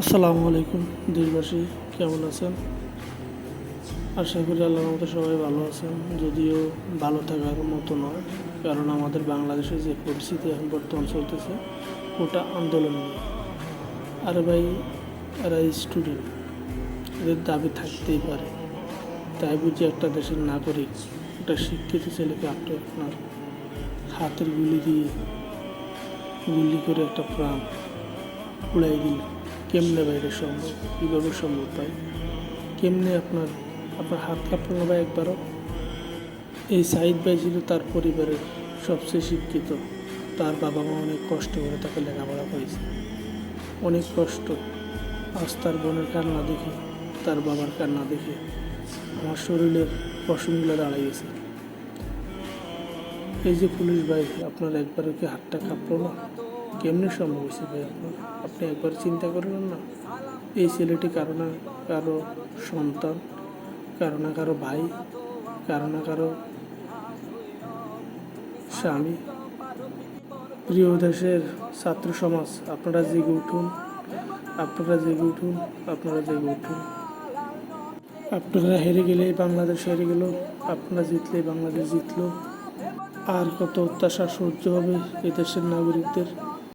আসসালামু আলাইকুম, দেশবাসী, কেমন আছেন? আশা করি আল্লাহর মতো সবাই ভালো আছেন। যদিও ভালো থাকার মতো নয়, কারণ আমাদের বাংলাদেশে যে পরিস্থিতি এখন বর্তমান চলতেছে, ওটা আন্দোলন নিয়ে আর ভাই, এরা স্টুডেন্ট এদের দাবি থাকতেই পারে। তাই বুঝি একটা দেশের নাগরিক, একটা শিক্ষিত ছেলেকে আপনি আপনার হাতের গুলি দিয়ে গুলি করে একটা প্রাণ উড়াই দিল কেমনে বাইরে সম্ভব? কীভাবে সম্ভব ভাই? কেমনে আপনার আপনার হাত কাঁপল না একবারও? এই সাইদ ভাই ছিল তার পরিবারের সবচেয়ে শিক্ষিত। তার বাবা মা অনেক কষ্ট করে তাকে লেখাপড়া করেছে। অনেক কষ্ট। আজ তার বোনের কান্না দেখে, তার বাবার কান্না দেখে আমার শরীরের পশমগুলো দাঁড়াই গেছে। এই যে পুলিশ ভাই, আপনার একবারও কি হাতটা কাঁপলো না? কেমনে সম্ভব হয়েছে ভাই? আপনার আপনি একবার চিন্তা করলেন না। এই ছেলেটি কারও না কারও সন্তান, কারও না কারও ভাই, কারও না কারও স্বামী। প্রিয় দেশের ছাত্র সমাজ, আপনারা জেগে উঠুন। আপনারা জেগে উঠুন, আপনারা জেগে উঠুন। আপনারা হেরে গেলে বাংলাদেশ হেরে গেল, আপনারা জিতলে বাংলাদেশ জিতল। আর কত অত্যাচার সহ্য হবে এদেশের নাগরিকদের।